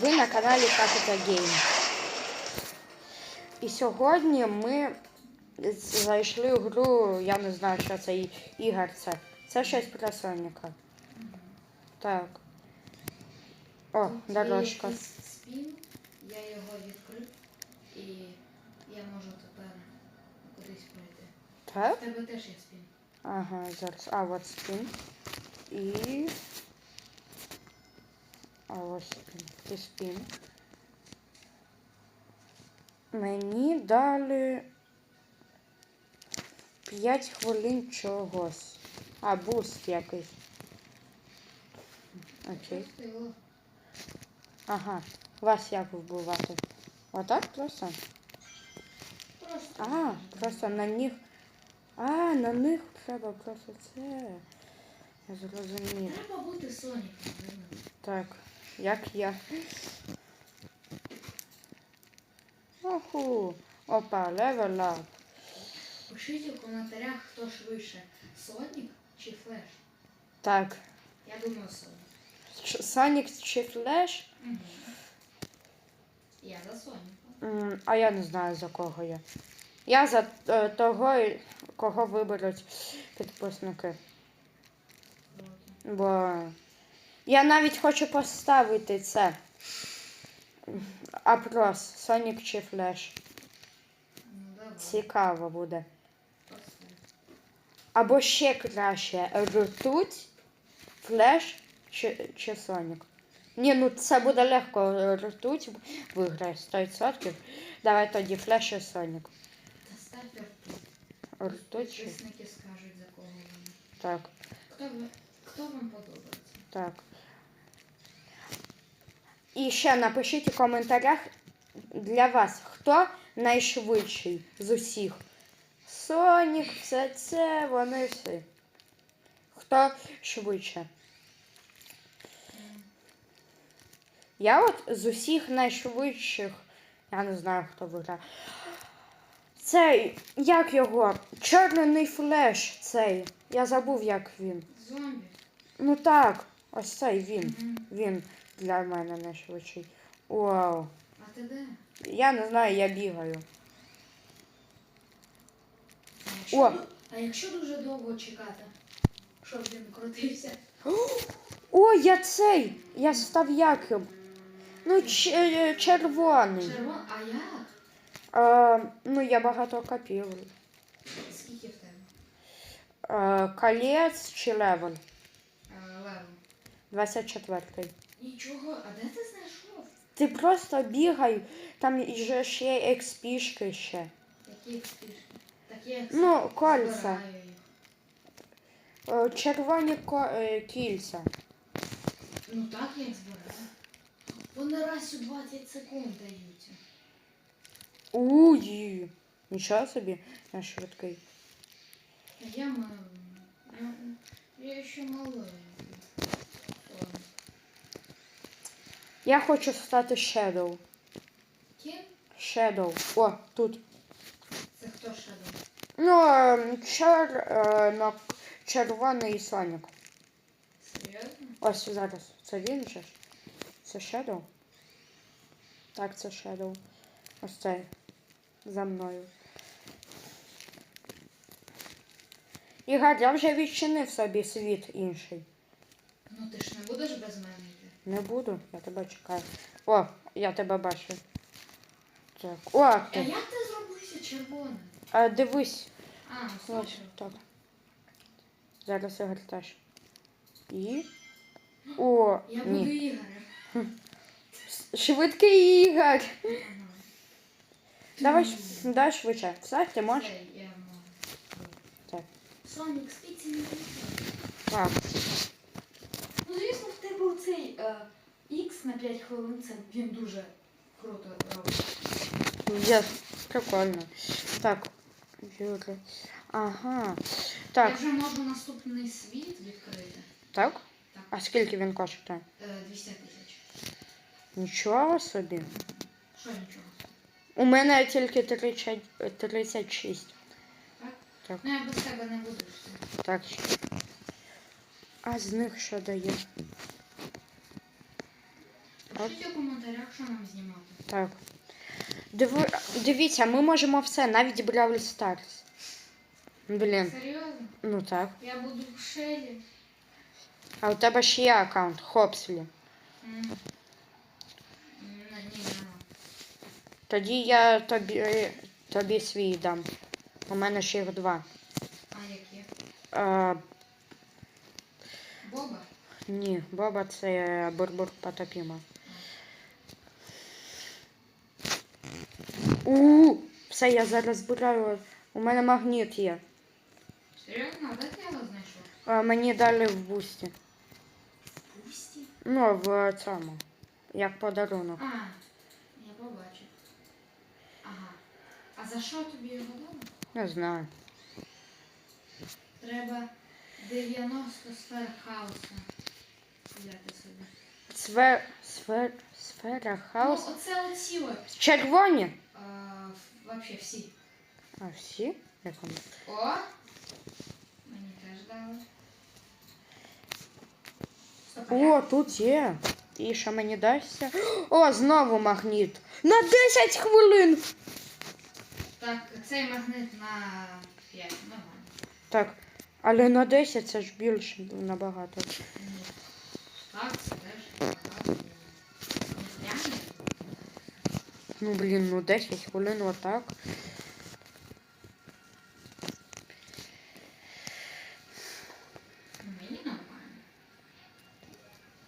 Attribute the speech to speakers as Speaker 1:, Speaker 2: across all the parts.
Speaker 1: Ви на каналі Capital Game. І сьогодні ми зайшли в гру, я не знаю, що це ігор це. Це щось про Соніка. Так. О, дорожка.
Speaker 2: Спін, я його відкрив і я можу тепер кудись пройти.
Speaker 1: Так?
Speaker 2: В тебе теж є спін.
Speaker 1: Ага, зараз. А, от спін. І. А ось. І спін. Мені дали 5 хвилин чогось. А, буст якийсь. Окей. Ага. Вас як вбивати? Отак просто?
Speaker 2: Просто.
Speaker 1: А, просто на них. А, на них треба просто це. Я зрозумів.
Speaker 2: Треба бути Соніком.
Speaker 1: Так, як я. Оху. Опа, левел ап.
Speaker 2: Пишіть у коментарях, хто швидше. Сонік чи Флеш?
Speaker 1: Так.
Speaker 2: Я думаю, Сонік.
Speaker 1: Сонік чи Флеш?
Speaker 2: Угу. Я за Соніка.
Speaker 1: А я не знаю за кого я. Я за е, того, кого виберуть підписники. Бо я навіть хочу поставити це. Опрос, Сонік чи Флеш.
Speaker 2: Ну давай.
Speaker 1: Цікаво буде. Або ще краще ртуть, флеш чи, чи Сонік. Ні, ну це буде легко. Ртуть виграє 100%. Давай тоді флеш і Сонік.
Speaker 2: Ртуть.
Speaker 1: Ртуть чи.
Speaker 2: Підписники скажуть, за кого вони.
Speaker 1: Так,
Speaker 2: Хто, ви, хто вам подобається?
Speaker 1: так. І ще напишіть у коментарях для вас, хто найшвидший з усіх. Сонік, це це, вони всі. Хто швидше? Я от з усіх найшвидших, я не знаю, хто виграє. Цей, як його? Чорний флеш цей. Я забув, як він.
Speaker 2: Зомбі.
Speaker 1: Ну так, ось цей він.
Speaker 2: Мгм.
Speaker 1: Він для мене найшвидший. Вау.
Speaker 2: А ти де?
Speaker 1: Я не знаю, я бігаю.
Speaker 2: А якщо,
Speaker 1: О!
Speaker 2: а якщо дуже довго чекати, щоб він крутився?
Speaker 1: О, я цей! Я став яким. Ну, е, е, червоний.
Speaker 2: Червоний? А як?
Speaker 1: А, ну, я багато копів.
Speaker 2: Скільки в тебе?
Speaker 1: А, колець чи
Speaker 2: левон? Левон.
Speaker 1: 24-й.
Speaker 2: Нічого, а де ти знайшов?
Speaker 1: Ти просто бігай, там же ще є експішки ще.
Speaker 2: Які експішки? Такі як
Speaker 1: Ну, кольця.
Speaker 2: збираю їх.
Speaker 1: Е, червоні ко- е, кільця.
Speaker 2: Ну так я їх збираю. Вони раз у 20 секунд даються.
Speaker 1: Уй, нічого собі, я швидкий.
Speaker 2: Я маю. Я, я ще маленький.
Speaker 1: Я хочу стати Shadow.
Speaker 2: Ким?
Speaker 1: Shadow. О, тут.
Speaker 2: Це хто шедов?
Speaker 1: Ну, ем, чер, е, на червоний Сонік.
Speaker 2: Серйозно?
Speaker 1: Ось зараз. Це він же? Це Shadow? Так, це Shadow. Ось цей. За мною. Ігор, я вже відчинив собі світ інший.
Speaker 2: Ну ти ж не будеш без мене.
Speaker 1: Не буду, я тебе чекаю. О, я тебе бачу. Так. О,
Speaker 2: А
Speaker 1: ти.
Speaker 2: як ти зробився червоним?
Speaker 1: А, дивись.
Speaker 2: А,
Speaker 1: Ось
Speaker 2: слухай.
Speaker 1: так. Зараз Ігор теж. І. О,
Speaker 2: Я буду
Speaker 1: ні.
Speaker 2: Ігорем.
Speaker 1: Швидкий Ігор.
Speaker 2: Ага.
Speaker 1: Давай, ш- давай швидше. Все, ти можеш?
Speaker 2: Я можу.
Speaker 1: Так.
Speaker 2: Сонік, спіці не
Speaker 1: Так.
Speaker 2: Ну, звісно, в X на 5 хвилин, це він дуже круто робить.
Speaker 1: Є. Прикольно. Так. Юра. Ага.
Speaker 2: Я
Speaker 1: Так.
Speaker 2: вже можу наступний світ відкрити.
Speaker 1: Так?
Speaker 2: Так.
Speaker 1: А скільки він коштує?
Speaker 2: Е, 200 тисяч.
Speaker 1: Нічого собі.
Speaker 2: Що нічого?
Speaker 1: У мене тільки 30, 36.
Speaker 2: Так?
Speaker 1: Так.
Speaker 2: Ну я без тебе не буду. все.
Speaker 1: Так. А з них що дає?
Speaker 2: Пишіть у коментарях, що нам знімати.
Speaker 1: Так. Диви... Дивіться, ми можемо все, навіть Бравл Старс. Блін,
Speaker 2: Серйозно?
Speaker 1: ну так.
Speaker 2: Я буду в шелі.
Speaker 1: А у тебе ще є аккаунт, Хопслі.
Speaker 2: М. М, Ні, нема.
Speaker 1: Тоді я тобі, тобі свій дам. У мене ще їх два.
Speaker 2: А які?
Speaker 1: А,
Speaker 2: Боба?
Speaker 1: ні, Боба це Бурбур Потопіма. У, все, я зараз збираю. У мене магніт є.
Speaker 2: Серйозно? Де ти його знайшов?
Speaker 1: А, мені дали в бусті.
Speaker 2: Пусті.
Speaker 1: Ну, в цьому. Як подарунок.
Speaker 2: А, я побачив. Ага. А за що тобі його дали?
Speaker 1: Не знаю.
Speaker 2: Треба 90 сфер хаоса взяти собі.
Speaker 1: Свер... Свер... Сфера хаос.
Speaker 2: Ну, оце оці от.
Speaker 1: Червоні.
Speaker 2: Вообще всі.
Speaker 1: А всі? Як вони?
Speaker 2: О! Мені теж дали. Стоп, а
Speaker 1: О, тут є. І що мені дасться? О, знову магніт. На 10 хвилин.
Speaker 2: Так, цей магнит на 5, нормально.
Speaker 1: Так, але на 10 це ж більше набагато.
Speaker 2: Ні. Так, це
Speaker 1: Ну блін, ну 10 хвилин отак.
Speaker 2: Мені нормально.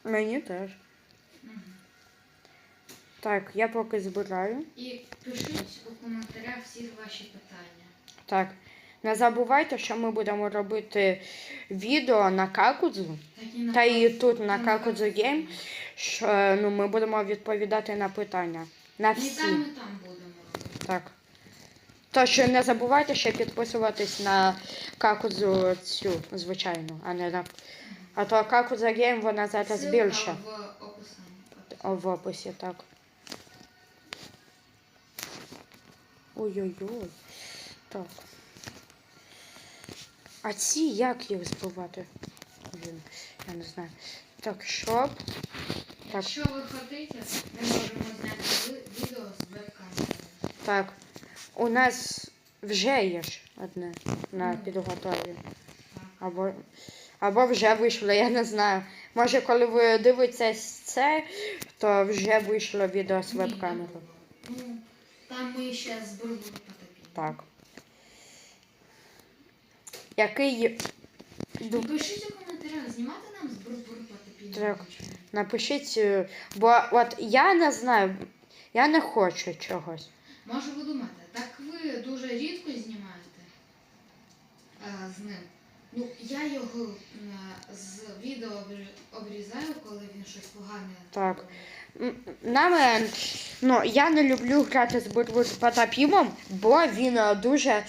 Speaker 1: Мені теж.
Speaker 2: Мгм.
Speaker 1: Так, я поки збираю.
Speaker 2: І пишіть у коментарях всі ваші питання.
Speaker 1: Так. Не забувайте, що ми будемо робити відео на Какудзу. Та і тут на Какудзу Гейм, що ну, ми будемо відповідати на питання. На
Speaker 2: І
Speaker 1: всі.
Speaker 2: там, і там будемо.
Speaker 1: Так. Тож не забувайте ще підписуватись на Какудзу цю, звичайну, а не на. А то Какудза Гейм вона зараз більша
Speaker 2: в описанні.
Speaker 1: О, в описі, так. Ой-ой-ой. Так. А ці як їх збивати? Блін, я не знаю. Так, щоб. Так.
Speaker 2: Якщо ви хочете, ми можемо зняти ви- відео з веб-камерою.
Speaker 1: Так. У нас вже є ж одне на підготові. Або, або вже вийшло, я не знаю. Може, коли ви дивитесь це, то вже вийшло відео з
Speaker 2: було. Ну, там ми ще з потопили.
Speaker 1: Так. Який. ду-
Speaker 2: Пишіть у коментарях, знімати нам з потопили.
Speaker 1: Так. Напишіть, е, бо от я не знаю, я не хочу чогось.
Speaker 2: Може ви думаєте, так ви дуже рідко знімаєте е, з ним. Ну, я його е, з відео обрізаю, коли він щось погане.
Speaker 1: Так.
Speaker 2: робить.
Speaker 1: М, Нам, е, ну, я не люблю грати з Потапімом, бо він е, дуже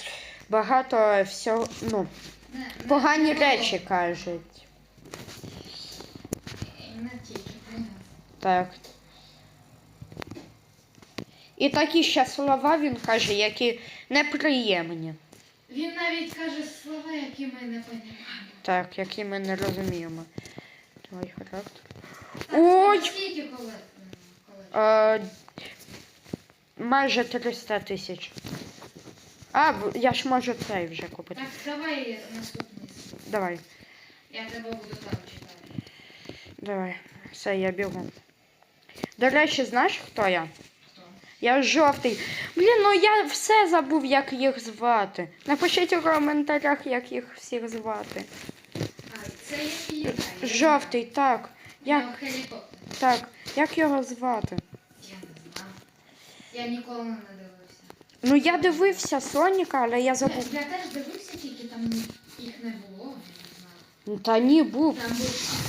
Speaker 1: багато всього, ну,
Speaker 2: Не- не-
Speaker 1: погані
Speaker 2: не
Speaker 1: речі кажуть.
Speaker 2: Не тільки.
Speaker 1: Так. І такі ще слова він каже, які неприємні.
Speaker 2: Він навіть каже слова, які ми не розуміємо.
Speaker 1: Так, які ми не розуміємо. Твій характер.
Speaker 2: Так,
Speaker 1: Ой!
Speaker 2: Скільки коли?
Speaker 1: Е, майже 300 тисяч. А, я ж можу цей вже купити.
Speaker 2: Так, давай наступний.
Speaker 1: Давай,
Speaker 2: Я тебе буду там читати.
Speaker 1: давай. Все, я бігу. До речі, знаєш, хто я? Я жовтий. Блін, ну я все забув, як їх звати. Напишіть у коментарях, як їх всіх звати.
Speaker 2: А, це який?
Speaker 1: Жовтий, так. Як, так. Як його звати?
Speaker 2: Я не знаю. Я ніколи не дивився.
Speaker 1: Ну я дивився Соніка, але я забув.
Speaker 2: Я теж дивився, тільки там їх не було, я не знаю.
Speaker 1: Ну, Та ні, був.
Speaker 2: Там був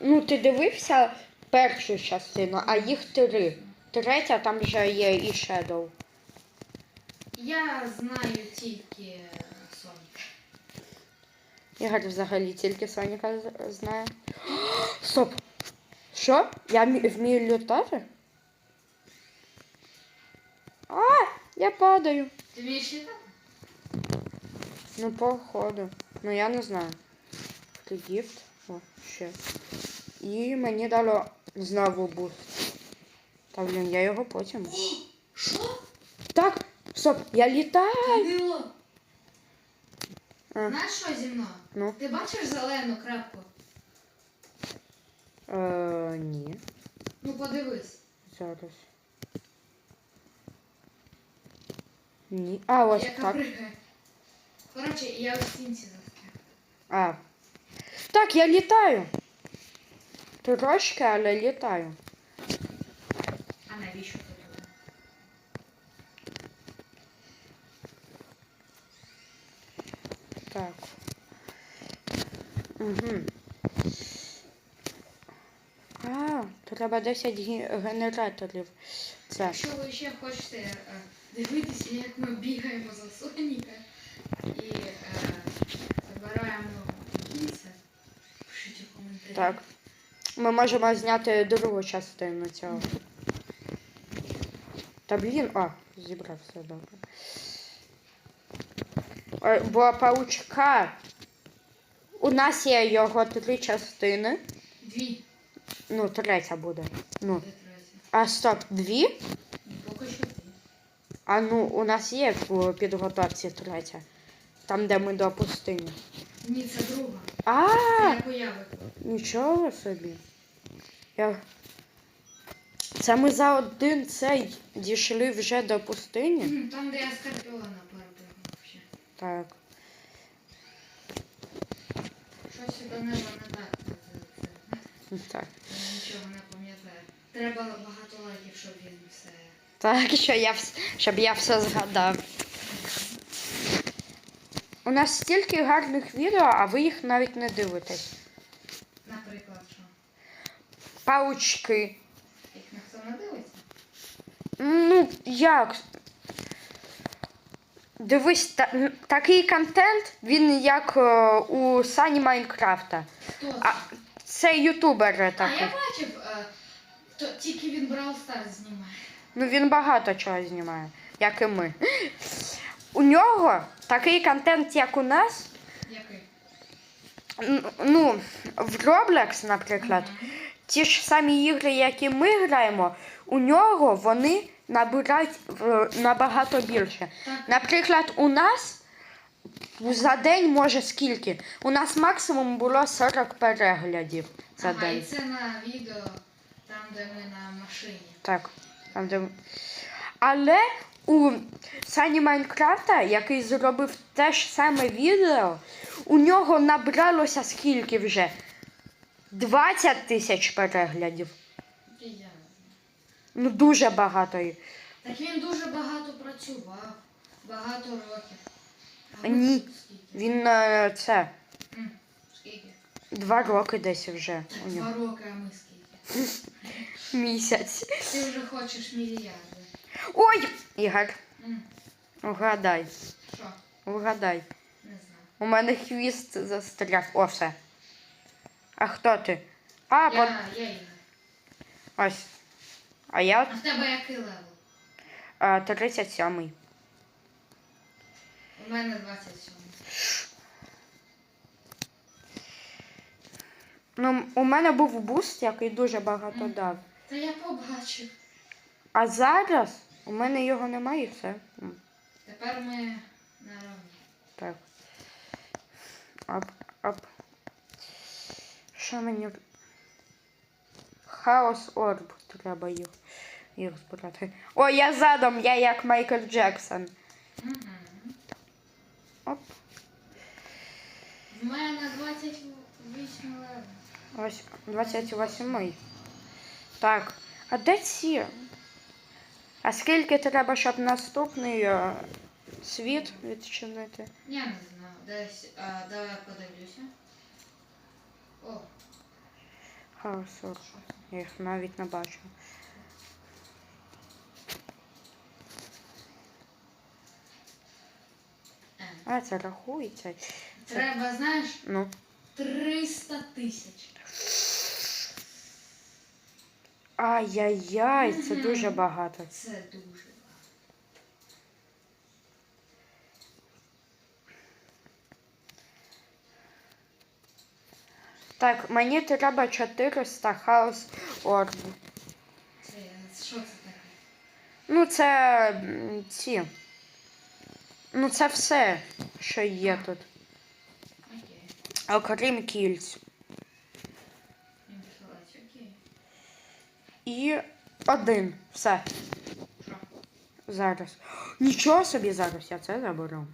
Speaker 1: Ну, ти дивився першу частину, а їх три. Третя там вже є і Shadow.
Speaker 2: Я знаю тільки Сонік.
Speaker 1: Ігор взагалі тільки Соніка знає. Стоп! Що? Я мі- вмію літати? А, я падаю.
Speaker 2: Ти вмієш літати?
Speaker 1: Ну, походу. Ну я не знаю. Гіфт. О, ще. І мені дало Знову буст. Та блін, я його потім.
Speaker 2: Що?
Speaker 1: Так, стоп, я літаю.
Speaker 2: Данило,
Speaker 1: А,
Speaker 2: знаєш що зі мною?
Speaker 1: ну.
Speaker 2: Ти бачиш зелену крапку?
Speaker 1: Е, ні,
Speaker 2: Ну подивись.
Speaker 1: зараз. Ні. А, ось
Speaker 2: яка
Speaker 1: так.
Speaker 2: пригає. Коротше, я у стінці застряг.
Speaker 1: А. Так, я літаю. Трошки, але літаю.
Speaker 2: А навіщо ти?
Speaker 1: Так. Угу. А, треба 10 генераторів. Це.
Speaker 2: Якщо ви ще хочете е, дивитися, як ми бігаємо за Соніка і е, забираємо кільця, пишіть у коментарі.
Speaker 1: Так. Ми можемо зняти другу частину цього. Та блін, а, зібрав все добре. Е, Бо паучка. У нас є його три частини.
Speaker 2: Дві.
Speaker 1: Ну, третя буде. Ну. А стоп, дві?
Speaker 2: Поки що дві.
Speaker 1: А ну, у нас є в підготовці третя. Там, де ми до пустині.
Speaker 2: Ні, це друга.
Speaker 1: А, нічого собі. Я... Це ми за один цей дійшли вже до пустині.
Speaker 2: Там, де я скорпіона перебігав ще.
Speaker 1: Так.
Speaker 2: Щось у Данила не так.
Speaker 1: Так.
Speaker 2: я нічого не пам'ятаю. Треба багато лайків, щоб він все.
Speaker 1: Так, що я, щоб я все згадав. У нас стільки гарних відео, а ви їх навіть не дивитесь.
Speaker 2: Наприклад, що?
Speaker 1: Паучки.
Speaker 2: Їх ніхто не дивиться?
Speaker 1: Ну, як? Дивись, та, такий контент, він як е, у Сані Майнкрафта.
Speaker 2: Хто це?
Speaker 1: А це ютубер
Speaker 2: А,
Speaker 1: такий.
Speaker 2: я бачив, е, то тільки він Brawl Stars знімає.
Speaker 1: Ну він багато чого знімає, як і ми. У нього такий контент, як у нас.
Speaker 2: Який?
Speaker 1: Ну, в Roblox, наприклад, ті ж самі ігри, які ми граємо, у нього вони набирають набагато більше. Наприклад, у нас за день може скільки? У нас максимум було 40 переглядів за
Speaker 2: Ага, і
Speaker 1: день.
Speaker 2: це на відео, там, де ми на машині.
Speaker 1: Так. Там, де... Але у Сані Майнкрафта, який зробив те ж саме відео, у нього набралося скільки вже? 20 тисяч переглядів. Ну дуже багато.
Speaker 2: Так він дуже багато працював, багато років. А
Speaker 1: Ні. Він е, це
Speaker 2: Скільки?
Speaker 1: два роки десь вже у нього.
Speaker 2: Два роки, а ми скільки?
Speaker 1: Місяць.
Speaker 2: Ти вже хочеш мільярди.
Speaker 1: Ой! Ігор,
Speaker 2: М,
Speaker 1: угадай,
Speaker 2: Що?
Speaker 1: угадай.
Speaker 2: Не знаю.
Speaker 1: У мене хвіст застряг. О, все. А хто ти? А,
Speaker 2: Я,
Speaker 1: пон...
Speaker 2: я Інна.
Speaker 1: ось. А я
Speaker 2: А в тебе який левел?
Speaker 1: а, 37-й.
Speaker 2: У мене 27.
Speaker 1: Ну, у мене був буст, який дуже багато дав.
Speaker 2: Та я побачив.
Speaker 1: А зараз у мене його немає і все.
Speaker 2: Тепер ми на равні.
Speaker 1: Так. Ап, ап. Що мені. Хаос Орб треба їх, їх збирати. О, я задом, я як Майкл Джексон. Оп.
Speaker 2: В мене 28 левел.
Speaker 1: Ось 28. Так. А де ці? А скільки треба, щоб наступний е, світ відчинити?
Speaker 2: Я не знаю. Десь. А, давай подивлюся. О,
Speaker 1: Хаос Орб. Я їх навіть не бачу.
Speaker 2: Е,
Speaker 1: А, це рахується.
Speaker 2: Треба, знаєш,
Speaker 1: Ну.
Speaker 2: 300 тисяч.
Speaker 1: Ай-яй-яй, це
Speaker 2: Мгм.
Speaker 1: дуже багато.
Speaker 2: Це дуже багато.
Speaker 1: Так, мені треба 400 хаос орбів.
Speaker 2: Це що це таке?
Speaker 1: Ну, це м, ці. Ну, це все, що є тут.
Speaker 2: Окей.
Speaker 1: Окрім кільць.
Speaker 2: Імпфілач, окей.
Speaker 1: І один. Все. Зараз. Нічого собі зараз, я це заберу.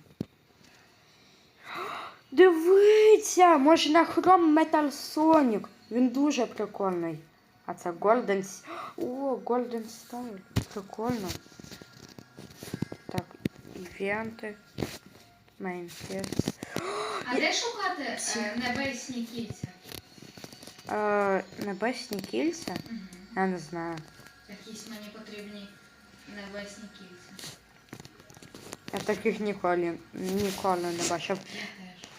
Speaker 1: Дивіться, можна хром Metal Sonic. Він дуже прикольний. А це Golden... О, Golden Style. Прикольно. Так, івенти. Майнфест.
Speaker 2: А де шукати е, небесні кільця?
Speaker 1: Е, небесні кільця?
Speaker 2: Угу.
Speaker 1: Я не знаю.
Speaker 2: Якісь мені потрібні небесні кільця.
Speaker 1: Я таких ніколи, ніколи не бачив.
Speaker 2: Я теж.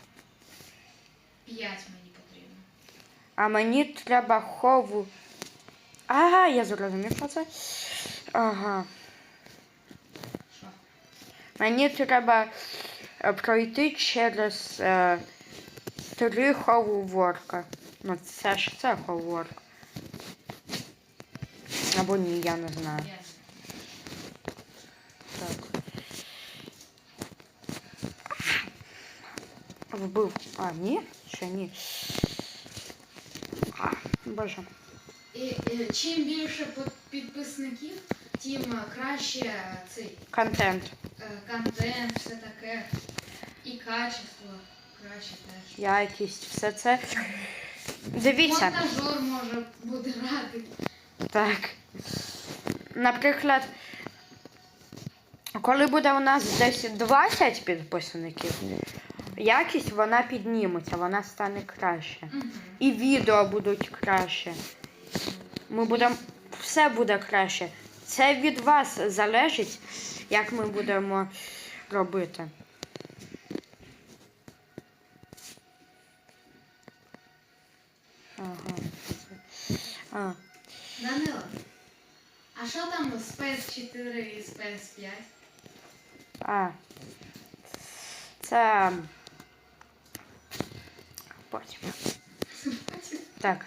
Speaker 2: П'ять мені потрібно.
Speaker 1: А мені треба хову. Ага, я зрозумів, що це. Ага.
Speaker 2: Що?
Speaker 1: Мені треба е, пройти через е, три ховворка. Ну, це ж це ховворк. Або ні, я не знаю. Так. Вбив. А, ні? Ще ні. А, боже.
Speaker 2: І, і чим більше підписників, тим е, краще цей
Speaker 1: Контент.
Speaker 2: е, контент, все таке. І качество краще теж.
Speaker 1: Якість, все це. Дивіться.
Speaker 2: Монтажер може бути радий.
Speaker 1: Так. Наприклад, коли буде у нас десь 20 підписників, якість вона підніметься, вона стане краще. І відео будуть краще. Ми будемо. Все буде краще. Це від вас залежить, як ми будемо робити. Ага. А.
Speaker 2: Данило, а що там з PS4 і з PS5?
Speaker 1: А. Це. Потім. Так.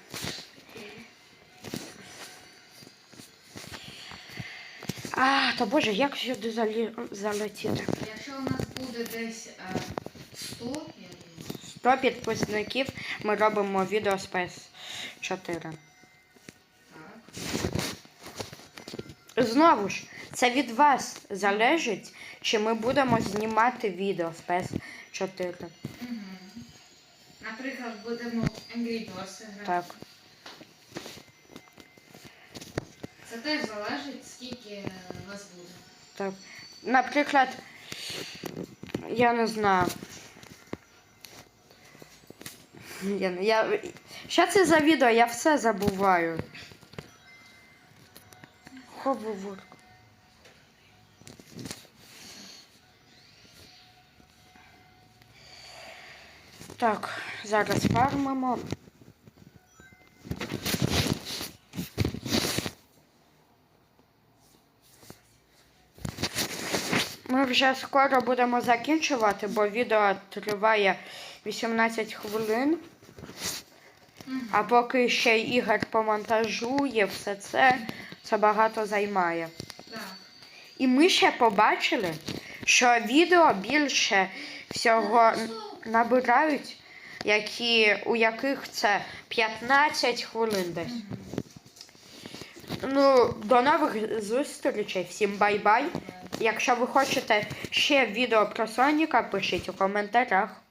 Speaker 1: А, то боже, як сюди залі... залетіти?
Speaker 2: Якщо у нас буде десь е, 100, я думаю.
Speaker 1: 100 підписників ми робимо відео з PS4. Знову ж, це від вас залежить, чи ми будемо знімати відео з PS4.
Speaker 2: Угу. Наприклад, будемо Angry Birds грати.
Speaker 1: Так.
Speaker 2: Це теж залежить, скільки вас буде.
Speaker 1: Так. Наприклад, я не знаю. Я, я... Що це за відео? Я все забуваю. Хоговорк. Так, зараз фармимо. Ми вже скоро будемо закінчувати, бо відео триває 18 хвилин. А поки ще Ігор помонтажує все це, це багато займає.
Speaker 2: Так.
Speaker 1: І ми ще побачили, що відео більше всього набирають, які, у яких це 15 хвилин десь. Ну, до нових зустрічей, всім бай-бай. Якщо ви хочете ще відео про Соніка, пишіть у коментарях.